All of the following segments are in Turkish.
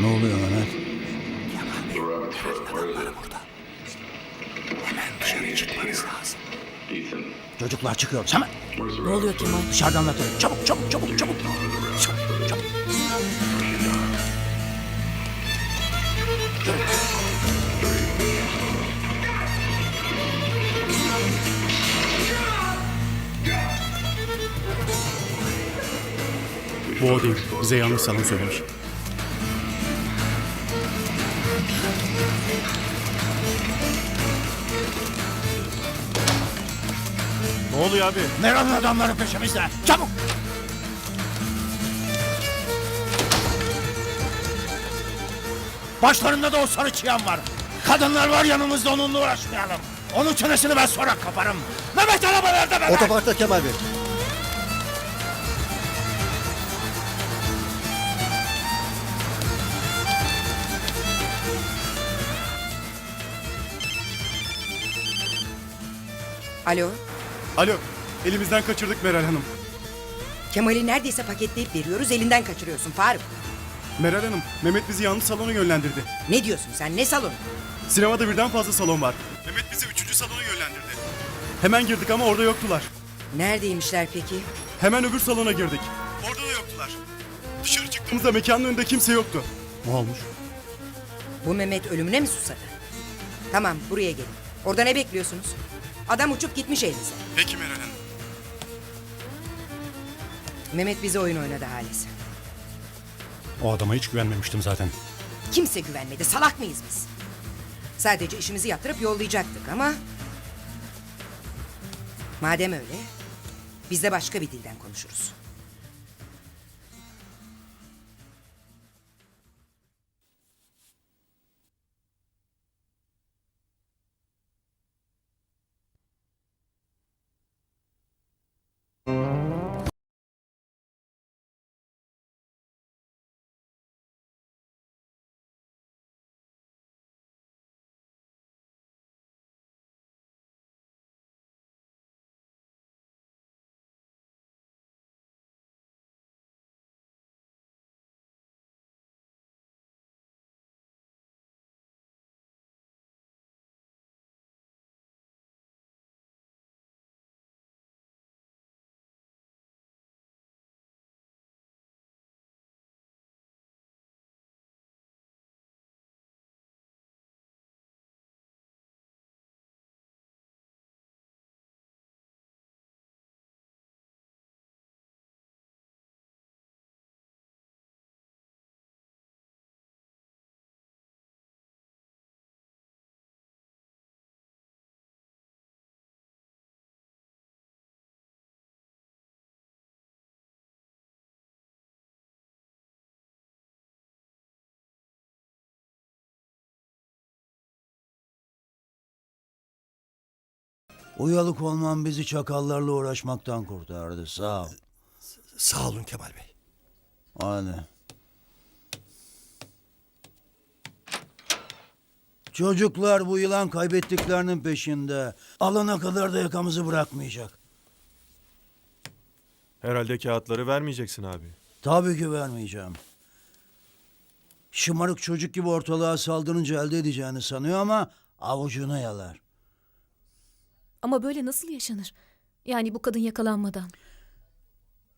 Ne oluyor Mehmet? Hemen dışarı çıkmanız lazım. Çocuklar çıkıyoruz hemen. Ne oluyor Kemal? Dışarıdan anlatalım. Çabuk çabuk çabuk çabuk. Çabuk çabuk. Bu o değil. Bize yanlış salon söylemiş. Ne oluyor abi? Meral'ın adamları peşimizde. Çabuk. Başlarında da o sarı çıyan var. Kadınlar var yanımızda onunla uğraşmayalım. Onun çenesini ben sonra kaparım. Mehmet arabalarda Mehmet. Otoparkta Kemal Bey. Alo. Alo. Elimizden kaçırdık Meral Hanım. Kemal'i neredeyse paketleyip veriyoruz elinden kaçırıyorsun Faruk. Meral Hanım, Mehmet bizi yanlış salona yönlendirdi. Ne diyorsun sen ne salonu? Sinemada birden fazla salon var. Mehmet bizi üçüncü salona yönlendirdi. Hemen girdik ama orada yoktular. Neredeymişler peki? Hemen öbür salona girdik. Orada da yoktular. Dışarı çıktığımızda mekanın önünde kimse yoktu. Ne olmuş? Bu Mehmet ölümüne mi susadı? Tamam buraya gelin. Orada ne bekliyorsunuz? Adam uçup gitmiş elinize. Peki Meral Hanım. Mehmet bize oyun oynadı Halis. O adama hiç güvenmemiştim zaten. Kimse güvenmedi salak mıyız biz? Sadece işimizi yaptırıp yollayacaktık ama... Madem öyle biz de başka bir dilden konuşuruz. Uyalık olman bizi çakallarla uğraşmaktan kurtardı. Sağ ol. Sağ olun Kemal Bey. Hadi. Çocuklar bu yılan kaybettiklerinin peşinde. Alana kadar da yakamızı bırakmayacak. Herhalde kağıtları vermeyeceksin abi. Tabii ki vermeyeceğim. Şımarık çocuk gibi ortalığa saldırınca elde edeceğini sanıyor ama avucuna yalar. Ama böyle nasıl yaşanır? Yani bu kadın yakalanmadan.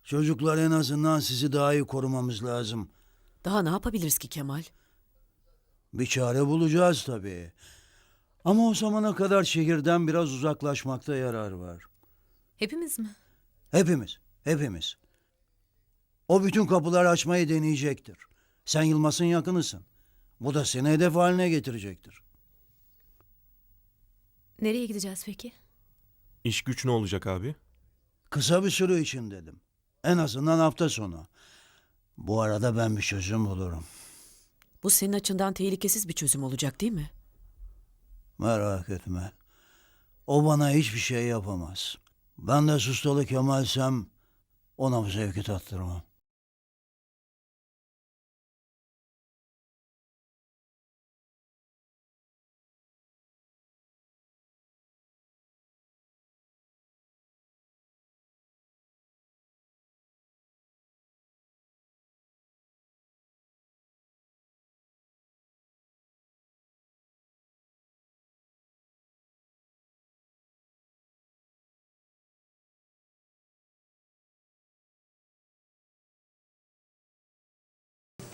Çocuklar en azından sizi daha iyi korumamız lazım. Daha ne yapabiliriz ki Kemal? Bir çare bulacağız tabii. Ama o zamana kadar şehirden biraz uzaklaşmakta yarar var. Hepimiz mi? Hepimiz, hepimiz. O bütün kapıları açmayı deneyecektir. Sen Yılmaz'ın yakınısın. Bu da seni hedef haline getirecektir. Nereye gideceğiz peki? İş güç ne olacak abi? Kısa bir süre için dedim. En azından hafta sonu. Bu arada ben bir çözüm bulurum. Bu senin açından tehlikesiz bir çözüm olacak değil mi? Merak etme. O bana hiçbir şey yapamaz. Ben de sustalı Kemal'sem ona bu zevki tattırmam.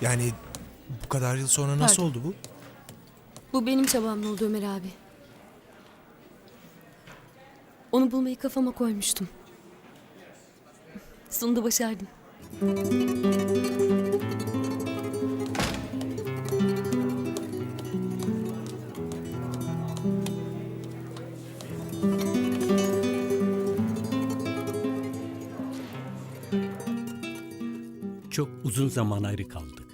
Yani bu kadar yıl sonra nasıl Pardon. oldu bu? Bu benim çabamla oldu Ömer abi. Onu bulmayı kafama koymuştum. Sonunda başardım. Çok uzun zaman ayrı kaldık.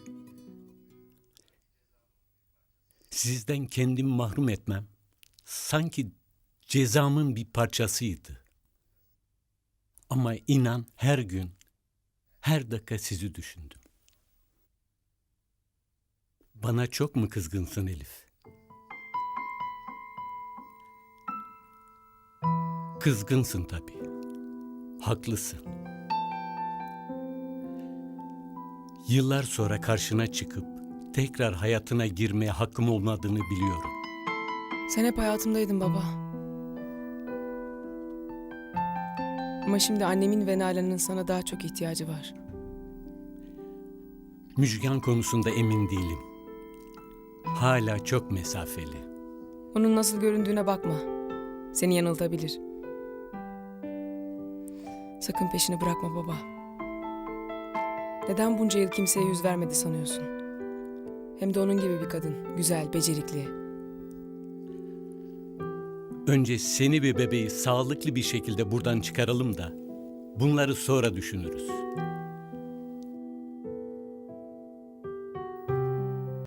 Sizden kendimi mahrum etmem sanki cezamın bir parçasıydı. Ama inan her gün, her dakika sizi düşündüm. Bana çok mu kızgınsın Elif? Kızgınsın tabii. Haklısın. Yıllar sonra karşına çıkıp tekrar hayatına girmeye hakkım olmadığını biliyorum. Sen hep hayatımdaydın baba. Ama şimdi annemin ve Nalan'ın sana daha çok ihtiyacı var. Müjgan konusunda emin değilim. Hala çok mesafeli. Onun nasıl göründüğüne bakma. Seni yanıltabilir. Sakın peşini bırakma baba. Neden bunca yıl kimseye yüz vermedi sanıyorsun? Hem de onun gibi bir kadın. Güzel, becerikli. Önce seni ve bebeği sağlıklı bir şekilde buradan çıkaralım da bunları sonra düşünürüz.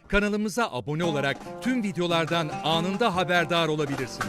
Kanalımıza abone olarak tüm videolardan anında haberdar olabilirsiniz.